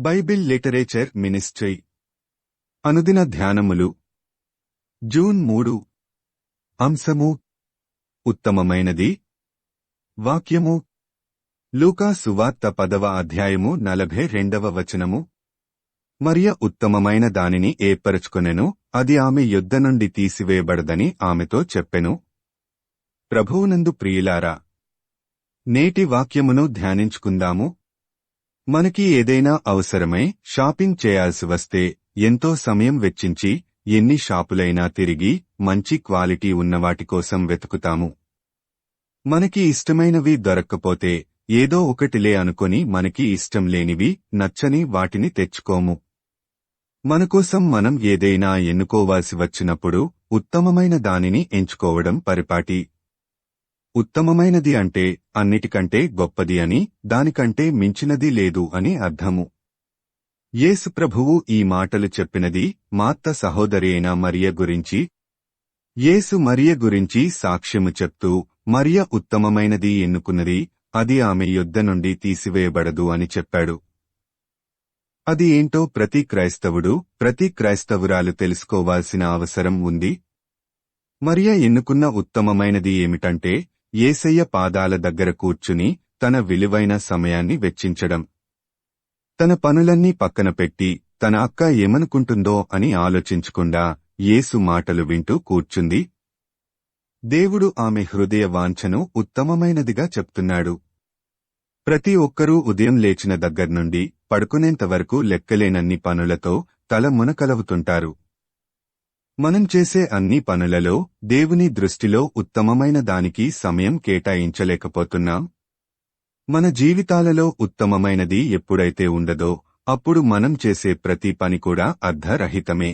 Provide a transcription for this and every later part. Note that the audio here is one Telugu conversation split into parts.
Bible literature ministry. అనుదిన ధ్యానములు. జూన్ మూడు. అంశము. ఉత్తమమైనది. వాక్యము. లూకా సువార్త పదవ అధ్యాయము నలభై రెండవ వచనము. మరియ ఉత్తమమైన దానిని ఏర్పరచుకొనెను అది ఆమె యుద్ధ నుండి తీసివేయబడదని ఆమెతో చెప్పెను. ప్రభువునందు ప్రియులారా నేటి వాక్యమును ధ్యానించుకుందాము. మనకి ఏదైనా అవసరమై షాపింగ్ చేయాల్సి వస్తే ఎంతో సమయం వెచ్చించి ఎన్ని షాపులైనా తిరిగి మంచి క్వాలిటీ ఉన్నవాటి కోసం వెతుకుతాము. మనకి ఇష్టమైనవి దొరక్కపోతే ఏదో ఒకటిలే అనుకొని మనకి ఇష్టం లేనివి నచ్చని వాటిని తెచ్చుకోము. మనకోసం మనం ఏదైనా ఎన్నుకోవాల్సి వచ్చినప్పుడు ఉత్తమమైన దానిని ఎంచుకోవడం పరిపాటి. ఉత్తమమైనది అంటే అన్నిటికంటే గొప్పది అని దానికంటే మించినది లేదు అని అర్థము. యేసు ప్రభువు ఈ మాటలు చెప్పినది మాత్త సహోదరి అయిన మరియ గురించి? యేసు మరియ గురించి సాక్ష్యము చెప్తూ మరియ ఉత్తమమైనది ఎన్నుకున్నది అది ఆమె యుద్ధ నుండి తీసివేయబడదు అని చెప్పాడు. అది ఏంటో ప్రతి క్రైస్తవుడు ప్రతి క్రైస్తవురాలు తెలుసుకోవాల్సిన అవసరం ఉంది. మరియ ఎన్నుకున్న ఉత్తమమైనది ఏమిటంటే ఏసయ్య పాదాల దగ్గర కూర్చుని తన విలువైన సమయాన్ని వెచ్చించడం. తన పనులన్నీ పక్కన పెట్టి తన అక్క ఏమనుకుంటుందో అని ఆలోచించకుండా యేసు మాటలు వింటూ కూర్చుంది. దేవుడు ఆమె హృదయ వాంఛను ఉత్తమమైనదిగా చెప్తున్నాడు. ప్రతి ఒక్కరూ ఉదయం లేచిన దగ్గర్నుండి పడుకునేంతవరకు లెక్కలేనన్ని పనులతో తల మునకలవుతుంటారు. మనం చేసే అన్ని పనులలో దేవుని దృష్టిలో ఉత్తమమైన దానికి సమయం కేటాయించలేకపోతున్నాం. మన జీవితాలలో ఉత్తమమైనది ఎప్పుడైతే ఉండదో అప్పుడు మనం చేసే ప్రతి పని కూడా అర్ధరహితమే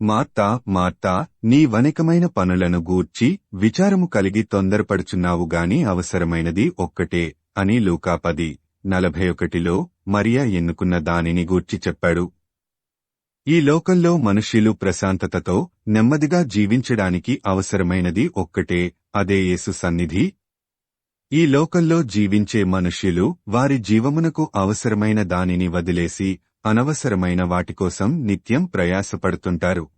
మార్తా మార్తా నీ వనికమైన పనులను గూర్చి విచారము కలిగి తొందరపడుచున్నావు గాని అవసరమైనది ఒక్కటే అని లూకాపది నలభై ఒకటిలో మరియా ఎన్నుకున్న దానిని గూర్చి చెప్పాడు. ఈ లోకంలో మనుష్యులు ప్రశాంతతతో నెమ్మదిగా జీవించడానికి అవసరమైనది ఒక్కటే అదే యేసు సన్నిధి. ఈ లోకంలో జీవించే మనుష్యులు వారి జీవమునకు అవసరమైన దానిని వదిలేసి అనవసరమైన వాటికోసం నిత్యం ప్రయాసపడుతుంటారు.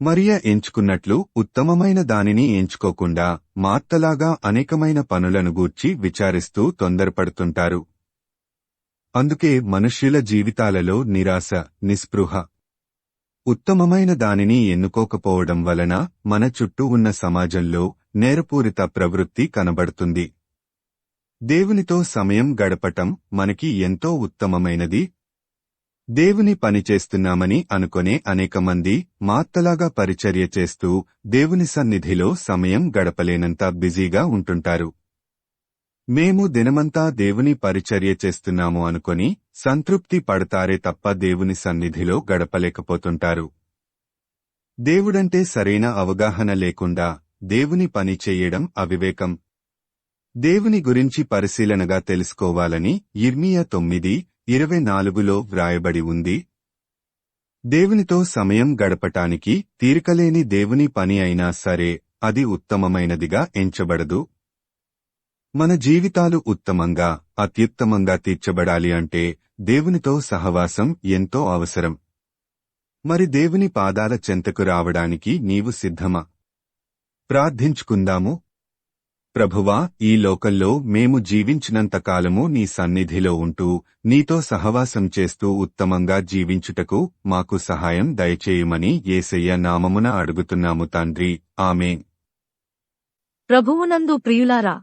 మరియ ఎంచుకున్నట్లు ఉత్తమమైన దానిని ఎంచుకోకుండా మార్తలాగా అనేకమైన పనులను గూర్చి విచారిస్తూ తొందరపడుతుంటారు. అందుకే మనుష్యుల జీవితాలలో నిరాశ నిస్పృహ. ఉత్తమమైన దానిని ఎన్నుకోకపోవడం వలన మన చుట్టూ ఉన్న సమాజంలో నేరపూరిత ప్రవృత్తి కనబడుతుంది. దేవునితో సమయం గడపటం మనకి ఎంతో ఉత్తమమైనది. దేవుని పనిచేస్తున్నామని అనుకునే అనుకొనే అనేక మంది మాత్తలాగా పరిచర్య చేస్తూ దేవుని సన్నిధిలో సమయం గడపలేనంత బిజీగా ఉంటుంటారు. మేము దినమంతా దేవుని పరిచర్య చేస్తున్నాము అనుకొని సంతృప్తి పడతారే తప్ప దేవుని సన్నిధిలో గడపలేకపోతుంటారు. దేవుడంటే సరైన అవగాహన లేకుండా దేవుని పని చేయడం అవివేకం. దేవుని గురించి పరిశీలనగా తెలుసుకోవాలని ఇర్మియా తొమ్మిది ఇరవై నాలుగులో వ్రాయబడి ఉంది. దేవునితో సమయం గడపటానికి తీరికలేని దేవుని పని అయినా సరే అది ఉత్తమమైనదిగా ఎంచబడదు. మన జీవితాలు ఉత్తమంగా అత్యుత్తమంగా తీర్చబడాలి అంటే దేవునితో సహవాసం ఎంతో అవసరం. మరి దేవుని పాదాల చెంతకు రావడానికి నీవు సిద్ధమా? ప్రార్థించుకుందాము. ప్రభువా ఈ లోకంలో మేము జీవించినంతకాలము నీ సన్నిధిలో ఉంటూ నీతో సహవాసం చేస్తూ ఉత్తమంగా జీవించుటకు మాకు సహాయం దయచేయమని ఏసయ్య నామమున అడుగుతున్నాము తండ్రి. ఆమె ప్రభువునందు ప్రియులారా